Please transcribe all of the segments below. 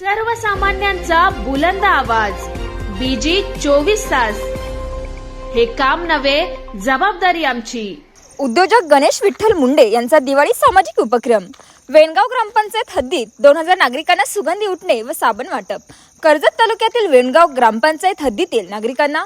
सर्वसामान्यांचा बुलंद आवाज. बीजी चोवीस तास. हे काम नव्हे जबाबदारी आमची. उद्योजक गणेश विठ्ठल मुंडे यांचा दिवाळी सामाजिक उपक्रम. वेणगाव ग्रामपंचायत हद्दीत दोन हजार नागरिकांना सुगंधी उठणे व साबण वाटप. कर्जत तालुक्यातील वेणगाव ग्रामपंचायत हद्दीतील नागरिकांना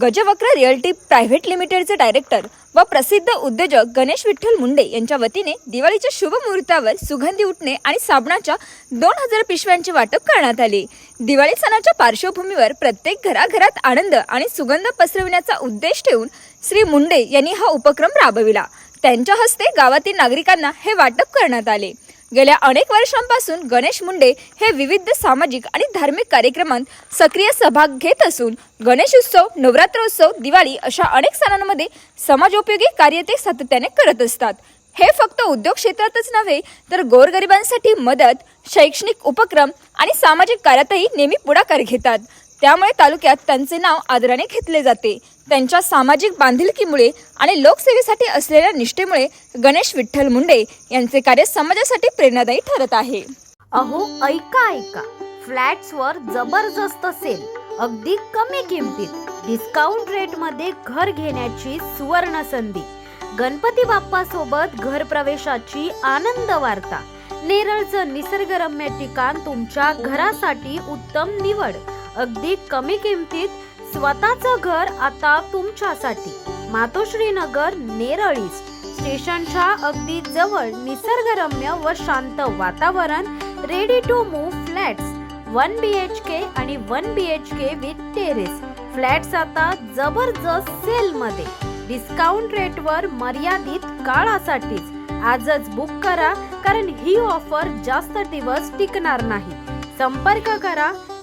गजवक्र रिअल्टी प्रायव्हेट लिमिटेडचे डायरेक्टर व प्रसिद्ध उद्योजक गणेश विठ्ठल मुंडे यांच्या वतीने दिवाळीच्या शुभ मुहूर्तावर सुगंधी उठणे आणि साबणाच्या दोन हजार पिशव्यांचे वाटप करण्यात आले. दिवाळी सणाच्या पार्श्वभूमीवर प्रत्येक घराघरात आनंद आणि सुगंध पसरविण्याचा उद्देश ठेवून श्री मुंडे यांनी हा उपक्रम राबविला. त्यांच्या हस्ते गावातील नागरिकांना हे वाटप करण्यात आले. गेल्या अनेक वर्षांपासून गणेश मुंडे हे विविध सामाजिक आणि धार्मिक कार्यक्रमात सक्रिय सहभाग घेत असून गणेश उत्सव नवरात्रोत्सव दिवाळी अशा अनेक सणांमध्ये समाजोपयोगी कार्य ते सातत्याने करत असतात. हे फक्त उद्योग क्षेत्रातच नव्हे तर गोरगरिबांसाठी मदत शैक्षणिक उपक्रम आणि सामाजिक कार्यातही नेहमी पुढाकार घेतात. त्यामुळे तालुक्यात त्यांचे नाव आदराने घेतले जाते. त्यांच्या सामाजिक बांधिलकीमुळे आणि लोकसेवेसाठी असलेल्या निष्ठेमुळे गणेश विठ्ठल मुंडे यांचे कार्य समाजासाठी प्रेरणादायी ठरत आहे. अहो ऐका ऐका. फ्लॅट्सवर जबरदस्त सेल. अगदी कमी किमतीत. डिस्काउंट रेटमध्ये घर घेण्याची सुवर्ण संधी. गणपती बाप्पा सोबत घर प्रवेशाची आनंद वार्ता. नेरळचं निसर्गरम्य ठिकाण तुमच्या घरासाठी उत्तम निवड. अगदी कमी किमतीत स्वतःचं घर आता तुमच्यासाठी. मातोश्री नगर नेरळ ईस्ट स्टेशनच्या अगदी जवळ निसर्गरम्य व शांत वातावरण ready to move flats one B H K आणि one B H K with terrace flats आता जबरदस्त सेल मध्ये डिस्काउंट रेटवर मर्यादित काळासाठीच आजच बुक करा कारण ही ऑफर जास्त दिवस टिकणार नाही. संपर्क करा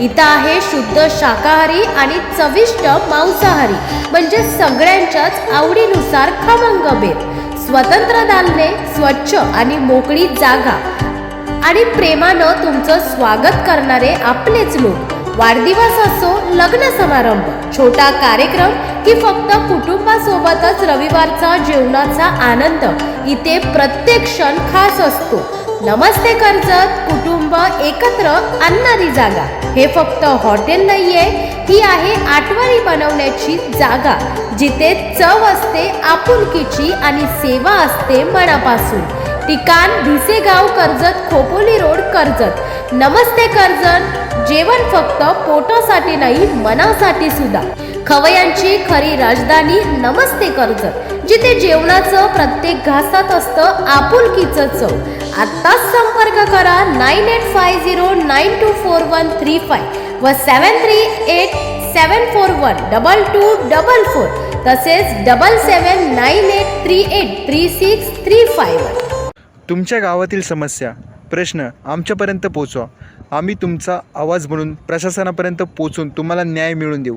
इथं आहे शुद्ध शाकाहारी आणि चविष्ट मांसाहारी. म्हणजे सगळ्यांच्याच आवडीनुसार खमंग बेत. स्वतंत्र दालने स्वच्छ आणि मोकळी जागा. आणि प्रेमानं तुमचं स्वागत करणारे आपलेच लोक. वाढदिवस असो लग्न समारंभ छोटा कार्यक्रम की फक्त कुटुंबासोबतच रविवारचा जेवणाचा आनंद इथे प्रत्येक क्षण खास असतो. नमस्ते कर्जत कुटुंब एकत्र आणणारी जागा. हे फक्त हॉटेल नाहीये ही आहे आठवणी बनवण्याची जागा जिथे चव असते आपुलकीची आणि सेवा असते मनापासून. ठिकाण भिसेगाव कर्जत खोपोली रोड कर्जत. नमस्ते कर्जत जेवण फक्त पोटासाठी नाही मनासाठी सुद्धा. खवयांची खरी राजधानी नमस्ते कर्जत जिथे जेवणाचं प्रत्येक घासात असतं आपुलकीचं चव. आत्ताच संपर्क करा nine eight five zero nine two four one three five व seven three eight seven four one double two double four तसेच double seven nine eight three eight three six three five one तुमच्या गावातील समस्या प्रश्न आमच्यापर्यंत पोचवा. आम्ही तुमचा आवाज म्हणून प्रशासनापर्यंत पोचून तुम्हाला न्याय मिळवून देऊ.